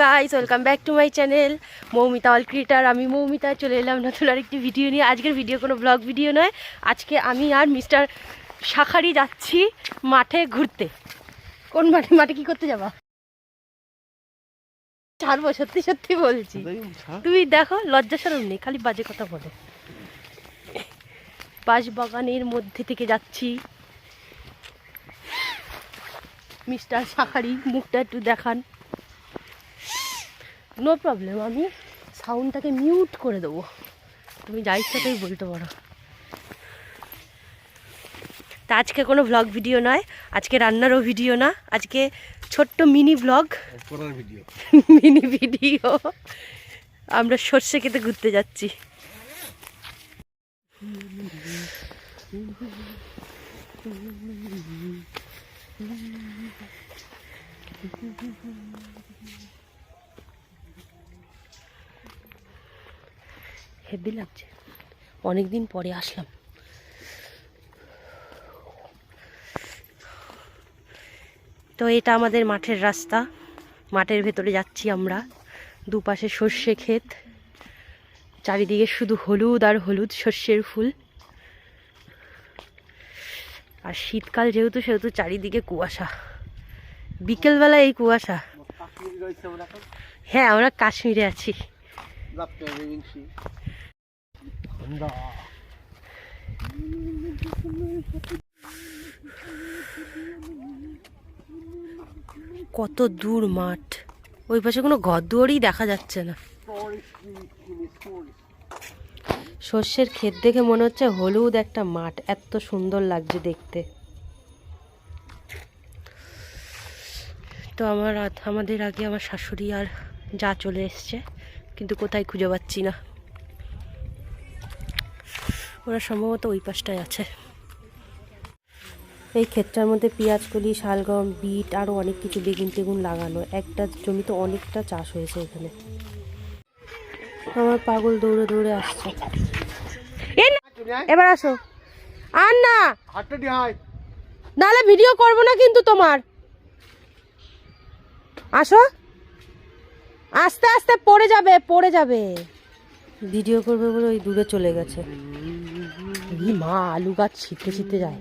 Guys welcome back to my channel Moumita all creator আমি মৌমিতা চলে এলাম নতুন আরেকটি ভিডিও নিয়ে। আজকের ভিডিও কোনো ব্লগ ভিডিও নয়। আজকে আমি আর মিস্টার শাখারি যাচ্ছি মাঠে ঘুরতে। কোন মাঠে? মাঠে কি করতে যাবা? ছাড়বো সত্যি সত্যি বলছি। তুমি দেখো লজ্জা সরম নেই খালি বাজে কথা বলো। বাঁশ বাগানের মধ্যে থেকে যাচ্ছি। মিস্টার শাখারি মুখটা একটু দেখান। নো প্রবলেম আমি সাউন্ডটাকে মিউট করে দেবো। তুমি যা ইচ্ছা তাই বলতে পারো। তা আজকে কোনো ভ্লগ ভিডিও নয় আজকে রান্নারও ভিডিও না আজকে ছোট্ট mini vlog video mini video আমরা সর্ষে খেতে ঘুরতে যাচ্ছি। হেভি লাগছে। অনেকদিন পরে আসলাম। তো এটা আমাদের মাঠের রাস্তা। মাঠের ভেতরে যাচ্ছি আমরা। দুপাশে সর্ষে ক্ষেত। চারিদিকে শুধু হলুদ আর হলুদ সর্ষের ফুল। আর শীতকাল যেহেতু সেহেতু চারিদিকে কুয়াশা। বিকেলবেলা এই কুয়াশা। হ্যাঁ। আমরা কাশ্মীরে আছি। কত দূর মাঠ। ওই পাশে কোনো ঘর দুয়ারই দেখা যাচ্ছে না। শস্যের ক্ষেত দেখে মনে হচ্ছে হলুদ একটা মাঠ। এত সুন্দর লাগছে দেখতে। তো আমার আমাদের আগে আমার শাশুড়ি আর যা চলে এসছে, কিন্তু কোথায় খুঁজে পাচ্ছি না। ওরা সম্ভবত ওই পাশটায় আছে। এই ক্ষেতটার মধ্যে পেঁয়াজকলি শালগম বিট আরও অনেক কিছু বেগুন টেগুন লাগানো। একটা জমিতে অনেকটা চাষ হয়েছে এখানে। আমার পাগল দৌড়ে দৌড়ে আসছে। এবার আসো। আর না নাহলে ভিডিও করব না কিন্তু তোমার। আসো। আস্তে আস্তে পড়ে যাবে পড়ে যাবে। ভিডিও করবে বলে ওই দূরে চলে গেছে। ই মা আলু গাছ ছিটতে ছিটতে যায়।